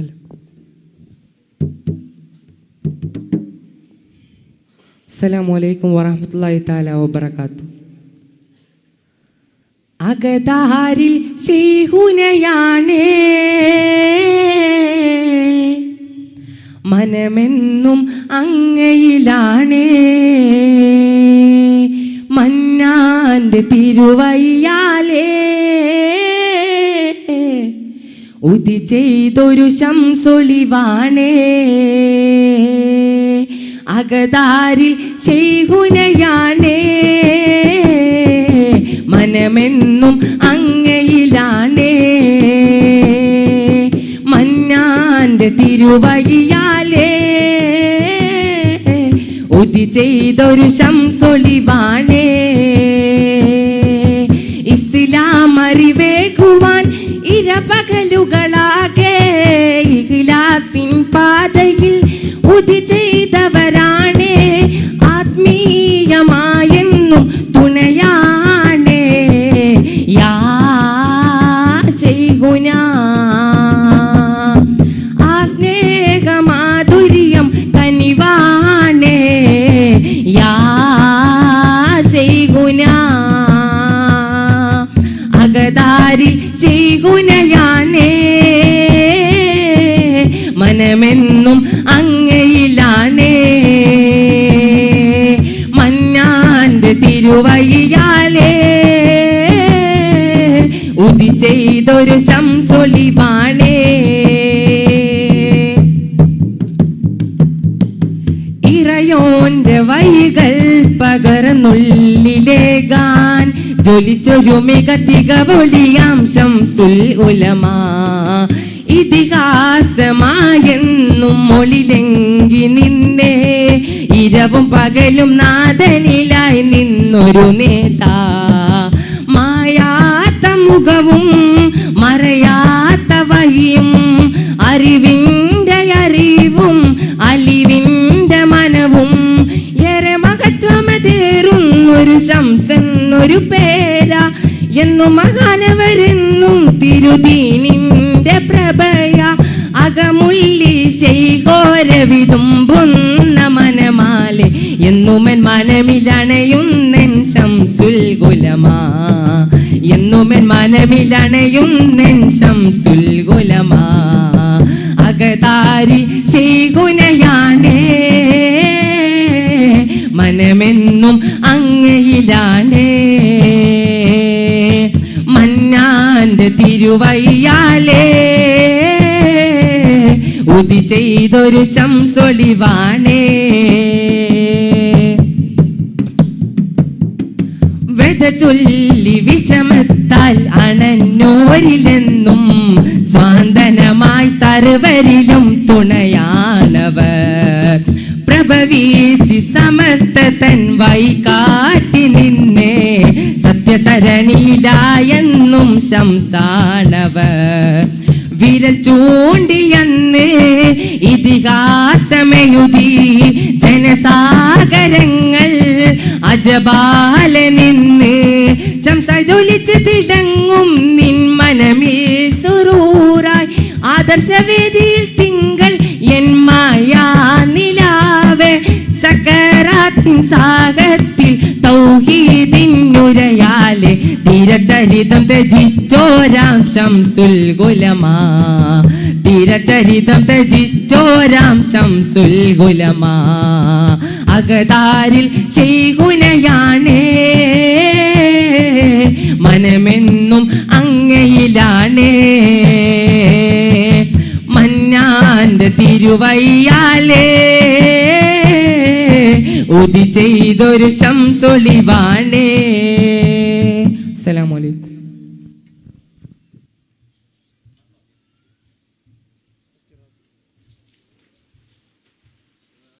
Hello അസ്സലാമു അലൈക്കും വറഹ്മത്തുള്ളാഹി തആല വബറകാത്തു. അകതാരിൽ ശൈഹുനയാണേ. മനമെന്നും അങ്ങയിലാണേ. മന്നാന്റെ തിരുവയ്യാലേ. ഉതി ചെയ്തൊരു ശംസൊളിവാണേ. അകതാരിൽ ചെയ്കുനയാണേ മനമെന്നും അങ്ങയിലാണേ. മന്നാന്റെ തിരുവയ്യാലേ ഉതി ചെയ്തൊരു ശംസൊളിവാണേ. ഇസ്ലാം അറിവേകുവാൻ ഇരപകലുകളാകെ ഇഹ്ലാസിൻ പാതയിൽ ഉതി ചെയ്തവരാണേ. ആത്മീയമായെന്നും തുണയാണേ. യാ ചെയ്യുന ആ സ്നേഹമാധുര്യം കനിവാണേ. യാ ചെയ്യുന അകതാരിൽ ചെയ്യുനയാണേ തിരുവയ്യാലേ ഉതി ചെയ്തൊരു ശംസൊളിവാണേ. ഇറയോന്റെ വൈകൾ പകർന്നുള്ളിലേകാൻ ജ്വലിച്ചൊരു മിക തികവൊളിയാം ശംസുൽ ഉലമാ. ഇതിഹാസമായെന്നും മൊളിലെങ്കി നിന്നെ ഇരവും പകലും നാഥനിലായി നാദനിലായി നിന്നൊരു നേതാ. മായാത്ത മുഖവും മറയാത്ത വഹിയും അറിവിന്റെ അറിവും അലിവിന്റെ മനവും. ഏറെ മഹത്വമതേറുന്നൊരു ശംസെന്നൊരു പേര. എന്നു മഹാനവരെന്നും തിരുദീനിന്റെ ശൈകോരവിതുമ്പുന്ന മനമാലെ. എന്നുമൻ മനമിലണയുന്നെൻ ശംസുൽ ഗുലമാ. എന്നുമൻ മനമിലണയുന്നെൻ ശംസുൽ ഗുലമാ. അകതാരി ചെയ്കുനയാണേ മനമെന്നും അങ്ങയിലാണേ. മന്നാന്റെ തിരുവയ്യാലേ. ചെയ്തൊരു ശംസൊളിവാണേ. ചൊല്ലി വിഷമത്താൽ അണന്നോരിലെന്നും സ്വാന്തനമായി സർവരിലും തുണയാണവർ. പ്രഭവീശി സമസ്ത തൻ വൈകാട്ടി നിന്നെ സത്യസരണിയിലായെന്നും ശംസാണവർ. വിരൽ ചൂണ്ടിയന്ന് ഇതിഹാസമെഴുതി ജനസാഗരങ്ങൾ അജബാല നിന്ന് ശംസൊലിച്ച് തിടങ്ങും മനമിൽ സുറൂറായി. ആദർശവേദിയിൽ തിങ്കൾ എൻ മായാ സകരാത്തിൻ സാഗത്തിൽ തൗഹീദിനുരയാലെ തീരചരിതം തെജിച്ചോരാം ശംസുൽ ഗുലമാ. തീരചരിതം തെജിച്ചോരാം ശംസുൽ ഗുലമാ. അകതാരിൽ ശൈകുനയാണേ. മനമെന്നും അങ്ങയിലാണേ. മന്നാന്റെ തിരുവയ്യാലേ. ഉതി ചെയ്തൊരു ശംസൊളിവാണേ അസ്സലാമു അലൈക്കും